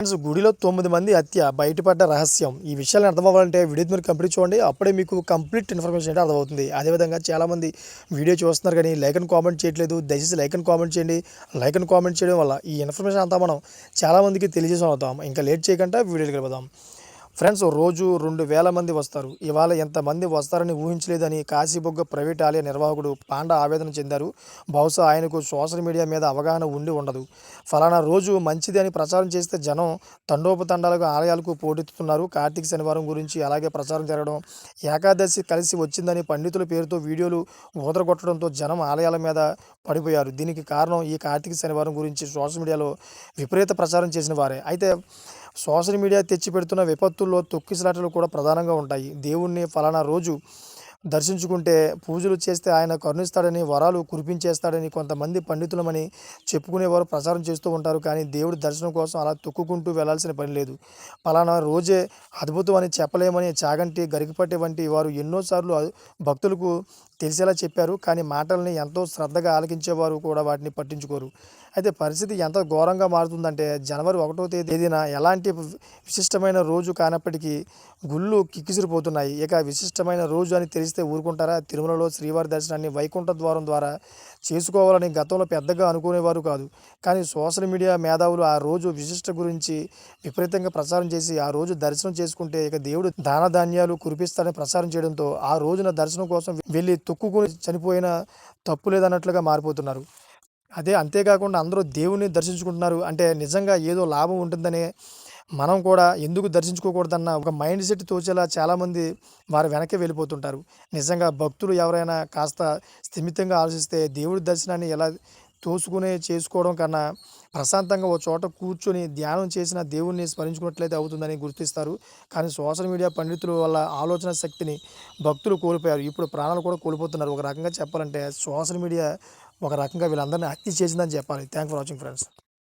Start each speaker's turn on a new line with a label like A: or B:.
A: Friends గుడిలో తొమ్మిది మంది హత్య బయటపడ్డ రహస్యం. ఈ విషయాన్ని అర్థమవ్వాలంటే వీడియో మీరు కంప్లీట్ చూడండి. అప్పుడే మీకు కంప్లీట్ ఇన్ఫర్మేషన్ అంటే అర్థమవుతుంది. అదేవిధంగా చాలామంది వీడియో చూస్తున్నారు కానీ లైక్ అండ్ కామెంట్ చేయట్లేదు. దయచేసి లైక్ అండ్ కామెంట్ చేయండి. లైక్ అండ్ కామెంట్ చేయడం వల్ల ఈ ఇన్ఫర్మేషన్ అంతా మనం చాలామందికి తెలియజేసి అవుతాం ఇంకా లేట్ చేయకుండా వీడియోకి వెళ్ళిపోదాం. ఫ్రెండ్స్ రోజు రెండు వేల మంది వస్తారు. ఇవాళ ఎంతమంది వస్తారని ఊహించలేదని కాశీబొగ్గ ప్రైవేట్ ఆలయ నిర్వాహకుడు పాండ ఆవేదన చెందారు. బహుశా ఆయనకు సోషల్ మీడియా మీద అవగాహన ఉండి ఉండదు. ఫలానా రోజు మంచిది అని ప్రచారం చేస్తే జనం తండోపతండాలుగా ఆలయాలకు పోటెత్తుతున్నారు. కార్తీక శనివారం గురించి అలాగే ప్రచారం జరగడం ఏకాదశి కలిసి వచ్చిందని పండితుల పేరుతో వీడియోలు ఊదరగొట్టడంతో జనం ఆలయాల మీద పడిపోయారు. దీనికి కారణం ఈ కార్తీక శనివారం గురించి సోషల్ మీడియాలో విపరీత ప్రచారం చేసిన వారే. అయితే సోషల్ మీడియా తెచ్చిపెడుతున్న విపత్తుల్లో తొక్కిసలాటలు కూడా ప్రధానంగా ఉంటాయి. దేవుణ్ణి ఫలానా రోజు దర్శించుకుంటే పూజలు చేస్తే ఆయన కరుణిస్తాడని వరాలు కురిపించేస్తాడని కొంతమంది పండితులమని చెప్పుకునేవారు ప్రచారం చేస్తూ ఉంటారు. కానీ దేవుడి దర్శనం కోసం అలా తొక్కుకుంటూ వెళ్ళాల్సిన పని లేదు. ఫలానా రోజే అద్భుతం అని చెప్పలేమని చాగంటి గరికపట్టి వంటి వారు ఎన్నోసార్లు భక్తులకు తెలిసేలా చెప్పారు. కానీ మాటల్ని ఎంతో శ్రద్ధగా ఆలకించేవారు కూడా వాటిని పట్టించుకోరు. అయితే పరిస్థితి ఎంత ఘోరంగా మారుతుందంటే జనవరి ఒకటో తేదీన ఎలాంటి విశిష్టమైన రోజు కానప్పటికీ గుళ్ళు కిక్కిసిరిపోతున్నాయి ఇక విశిష్టమైన రోజు అని తెలిసి చేస్తే ఊరుకుంటారా? తిరుమలలో శ్రీవారి దర్శనాన్ని వైకుంఠ ద్వారం ద్వారా చేసుకోవాలని గతంలో పెద్దగా అనుకునేవారు కాదు. కానీ సోషల్ మీడియా మేధావులు ఆ రోజు విశిష్ట గురించి విపరీతంగా ప్రచారం చేసి ఆ రోజు దర్శనం చేసుకుంటే ఇక దేవుడు దాన ధాన్యాలు కురిపిస్తాడని ప్రచారం చేయడంతో ఆ రోజున దర్శనం కోసం వెళ్ళి తొక్కుకుని చనిపోయిన తప్పు లేదన్నట్లుగా మారిపోతున్నారు. అదే అంతేకాకుండా అందరూ దేవుణ్ణి దర్శించుకుంటున్నారు అంటే నిజంగా ఏదో లాభం ఉంటుందనే మనం కూడా ఎందుకు దర్శించుకోకూడదన్న ఒక మైండ్ సెట్ తోచేలా చాలామంది వారి వెనక్కి వెళ్ళిపోతుంటారు. నిజంగా భక్తులు ఎవరైనా కాస్త స్థిమితంగా ఆలోచిస్తే దేవుడి దర్శనాన్ని ఎలా తోసుకునే చేసుకోవడం కన్నా ప్రశాంతంగా ఓ చోట కూర్చొని ధ్యానం చేసిన దేవుణ్ణి స్మరించుకున్నట్లయితే అవుతుందని గుర్తిస్తారు. కానీ సోషల్ మీడియా పండితుల వల్ల ఆలోచన శక్తిని భక్తులు కోల్పోయారు. ఇప్పుడు ప్రాణాలు కూడా కోల్పోతున్నారు. ఒక రకంగా చెప్పాలంటే సోషల్ మీడియా ఒక రకంగా వీళ్ళందరినీ హత్య చేసిందని చెప్పాలి. Thank for watching friends